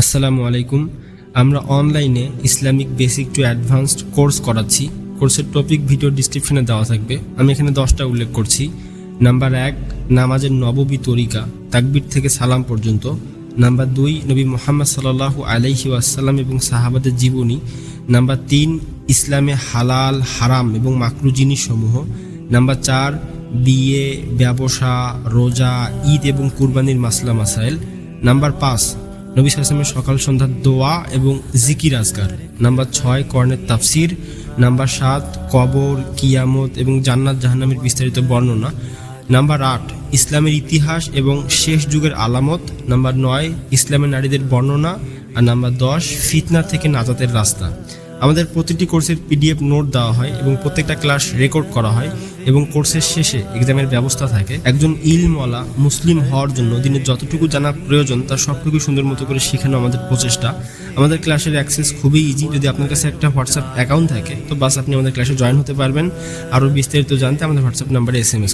আসসালামু আলাইকুম। আমরা অনলাইনে Islamic basic to advanced course করাচ্ছি। কোর্সের টপিক ভিডিও ডিসক্রিপশনে দেওয়া থাকবে। আমি এখানে দশটা উল্লেখ করছি। নাম্বার এক, নামাজের নববী তরিকা, তাকবির থেকে সালাম পর্যন্ত। নাম্বার দুই, নবী মোহাম্মদ সাল্লাহু আলাইহি ওয়াসাল্লাম এবং সাহাবাদের জীবনী। নাম্বার তিন, ইসলামে হালাল, হারাম এবং মাকরু জিনিসসমূহ। নাম্বার চার, বিয়ে, ব্যবসা, রোজা, ঈদ এবং কুরবানির মাসলা মাসাইল। নাম্বার পাঁচ নবী সালামের সকাল সন্ধ্যা দোয়া এবং জিকির আজকার। নাম্বার ছয়, কর্ণের তাফসির। নাম্বার সাত, কবর, কিয়ামত এবং জান্নাত জাহান্নামের বিস্তারিত বর্ণনা। নাম্বার আট, ইসলামের ইতিহাস এবং শেষ যুগের আলামত। নাম্বার নয়, ইসলামের নারীদের বর্ণনা। আর নাম্বার দশ, ফিতনা থেকে নাজাতের রাস্তা। আমাদের প্রতিটি কোর্সের পিডিএফ নোট দেওয়া হয় এবং প্রত্যেকটা ক্লাস রেকর্ড করা হয় এবং কোর্সের শেষে এক্সামের ব্যবস্থা থাকে। একজন ইলমওয়ালা মুসলিম হওয়ার জন্য দিনের যতটুকু জানা প্রয়োজন, তার সবটুকু সুন্দর মতো করে শেখানো আমাদের প্রচেষ্টা। আমাদের ক্লাসের অ্যাক্সেস খুবই ইজি যদি আপনার কাছে একটা হোয়াটসঅ্যাপ অ্যাকাউন্ট থাকে, তো বাস আপনি আমাদের ক্লাসে জয়েন হতে পারবেন। আরও বিস্তারিত জানতে আমাদের হোয়াটসঅ্যাপ নাম্বারে এস এম এস